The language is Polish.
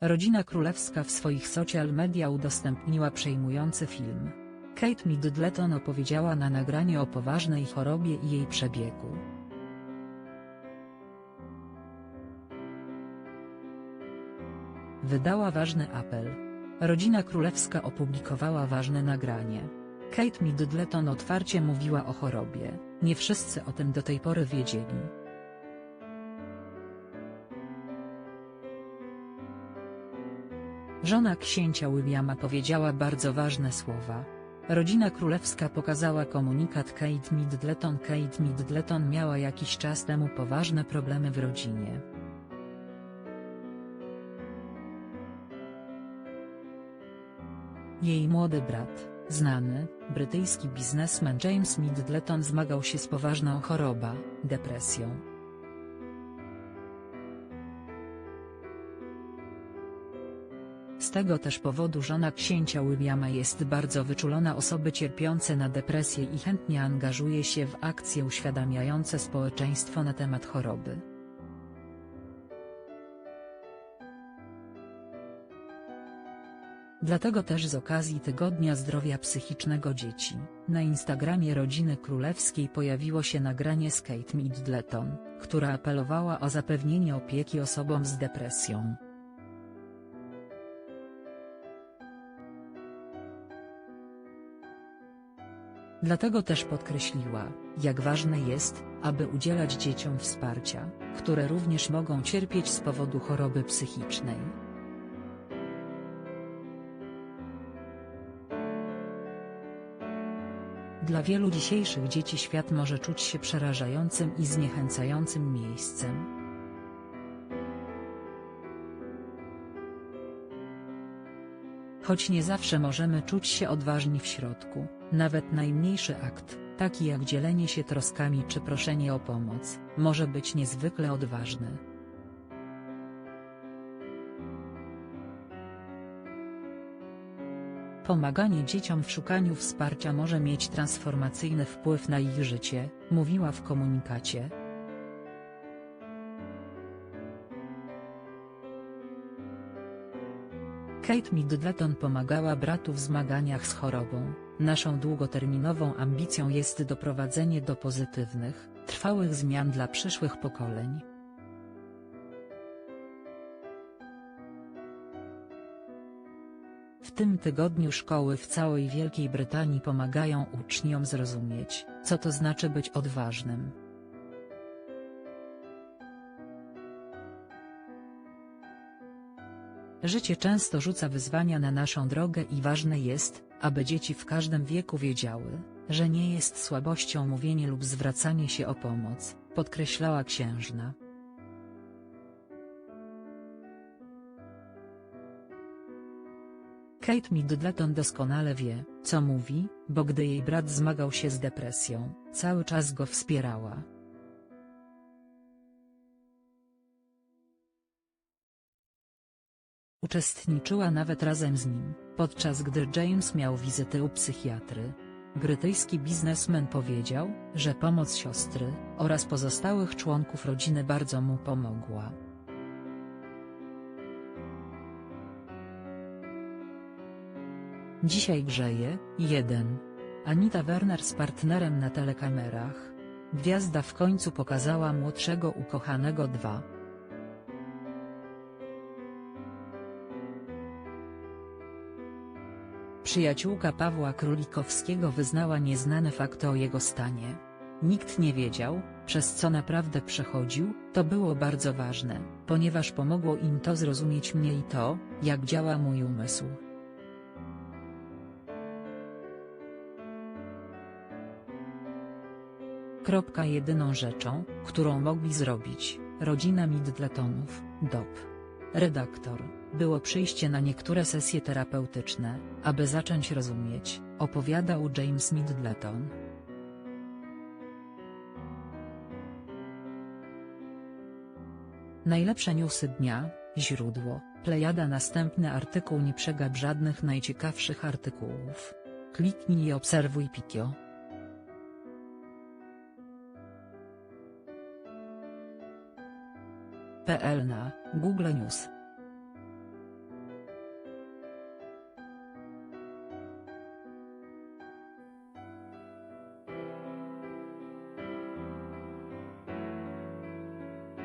Rodzina królewska w swoich social media udostępniła przejmujący film. Kate Middleton opowiedziała na nagraniu o poważnej chorobie i jej przebiegu. Wydała ważny apel. Rodzina królewska opublikowała ważne nagranie. Kate Middleton otwarcie mówiła o chorobie, nie wszyscy o tym do tej pory wiedzieli. Żona księcia Williama powiedziała bardzo ważne słowa. Rodzina królewska pokazała komunikat Kate Middleton. Kate Middleton miała jakiś czas temu poważne problemy w rodzinie. Jej młody brat, znany, brytyjski biznesmen James Middleton zmagał się z poważną chorobą, depresją. Z tego też powodu żona księcia Williama jest bardzo wyczulona osoby cierpiące na depresję i chętnie angażuje się w akcje uświadamiające społeczeństwo na temat choroby. Dlatego też z okazji Tygodnia Zdrowia Psychicznego Dzieci, na Instagramie rodziny królewskiej pojawiło się nagranie z Kate Middleton, która apelowała o zapewnienie opieki osobom z depresją. Dlatego też podkreśliła, jak ważne jest, aby udzielać dzieciom wsparcia, które również mogą cierpieć z powodu choroby psychicznej. Dla wielu dzisiejszych dzieci świat może czuć się przerażającym i zniechęcającym miejscem. Choć nie zawsze możemy czuć się odważni w środku, nawet najmniejszy akt, taki jak dzielenie się troskami czy proszenie o pomoc, może być niezwykle odważny. Pomaganie dzieciom w szukaniu wsparcia może mieć transformacyjny wpływ na ich życie, mówiła w komunikacie. Kate Middleton pomagała bratu w zmaganiach z chorobą. Naszą długoterminową ambicją jest doprowadzenie do pozytywnych, trwałych zmian dla przyszłych pokoleń. W tym tygodniu szkoły w całej Wielkiej Brytanii pomagają uczniom zrozumieć, co to znaczy być odważnym. Życie często rzuca wyzwania na naszą drogę i ważne jest, aby dzieci w każdym wieku wiedziały, że nie jest słabością mówienie lub zwracanie się o pomoc, podkreślała księżna. Kate Middleton doskonale wie, co mówi, bo gdy jej brat zmagał się z depresją, cały czas go wspierała. Uczestniczyła nawet razem z nim, podczas gdy James miał wizyty u psychiatry. Brytyjski biznesmen powiedział, że pomoc siostry oraz pozostałych członków rodziny bardzo mu pomogła. Dzisiaj grzeje, 1. Anita Werner z partnerem na telekamerach. Gwiazda w końcu pokazała młodszego ukochanego 2. Przyjaciółka Pawła Królikowskiego wyznała nieznane fakty o jego stanie. Nikt nie wiedział, przez co naprawdę przechodził, to było bardzo ważne, ponieważ pomogło im to zrozumieć mnie i to, jak działa mój umysł. Kropka jedyną rzeczą, którą mogli zrobić, rodzina Middletonów, DOP. Redaktor, było przyjście na niektóre sesje terapeutyczne, aby zacząć rozumieć, opowiadał James Middleton. Najlepsze newsy dnia, źródło, Plejada Następny artykuł Nie przegap żadnych najciekawszych artykułów. Kliknij i obserwuj Pikio. PL na Google News